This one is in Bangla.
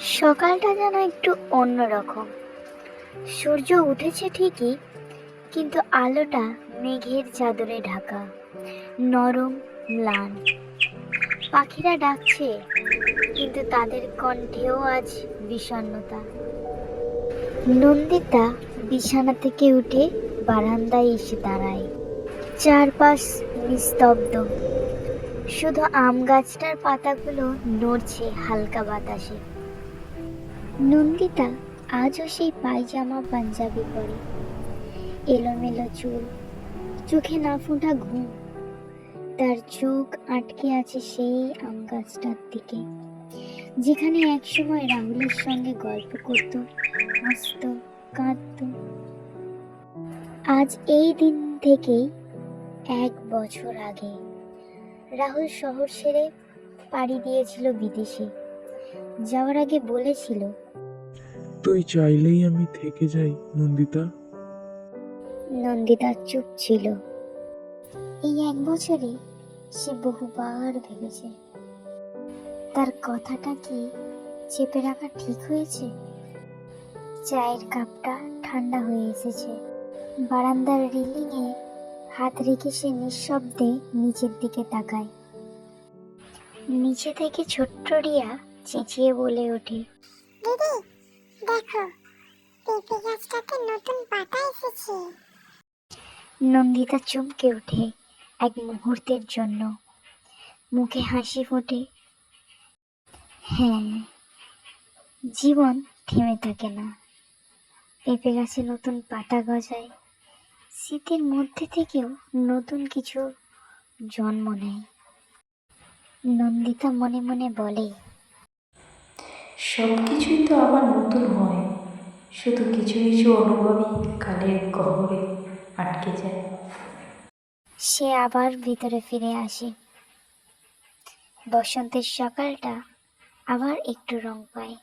সকালটা যেন একটু অন্যরকম। সূর্য উঠেছে ঠিকই, কিন্তু আলোটা মেঘের চাদরে ঢাকা। নরম, ম্লান। পাখিরা ডাকছে, কিন্তু তাদের কণ্ঠেও আজ বিষণ্ণতা। নন্দিতা বিছানা থেকে উঠে বারান্দায় এসে দাঁড়ায়। চারপাশ নিস্তব্ধ। শুধু আম গাছটার পাতাগুলো নড়ছে হালকা বাতাসে। নন্দিতা আজও সেই পায়জামা পাঞ্জাবি পরে। এলোমেলো চুল, চোখে না ফোটা ঘুম, তার চোখ আটকে আছে সেই আম গাছটার দিকে, যেখানে একসময় রাহুলের সঙ্গে গল্প করত, হাসত, কাঁদত। আজ এই দিন থেকেই এক বছর আগে রাহুল শহর ছেড়ে পাড়ি দিয়েছিল বিদেশে। যাওয়ার আগে বলেছিল। তুই চাইলেই আমি থেকে যাই নন্দিতা। নন্দিতা চুপ ছিল। এই এক বছরে সে বহুবার ভেবেছে। তার কথাটা কি চেপে রাখা ঠিক হয়েছে? চায়ের কাপটা ঠান্ডা হয়ে এসেছে। বারান্দার রিলিংয়ে হাত রেখে সে নিঃশব্দে নিচের দিকে তাকায়। নিচে থেকে ছোট্ট রিয়া চেঁচিয়ে বলে ওঠে। দিদি দেখো পেঁপে গাছটাতে নতুন পাতা এসেছে। নন্দিতা চমকে ওঠে এক মুহূর্তের জন্য। মুখে হাসি ফোটে। হ্যাঁ জীবন থেমে থাকে না। পেঁপে গাছে নতুন পাতা গজায়। শীতের মধ্যে থেকেও নতুন কিছু জন্ম নেয়। নন্দিতা মনে মনে বলে সব কিছুই তো আবার নতুন হয়। শুধু কিছু কিছু অনুভবই কালের গহরে আটকে যায়। সে আবার ভিতরে ফিরে আসে। বসন্তের সকালটা আবার একটু রং পায়।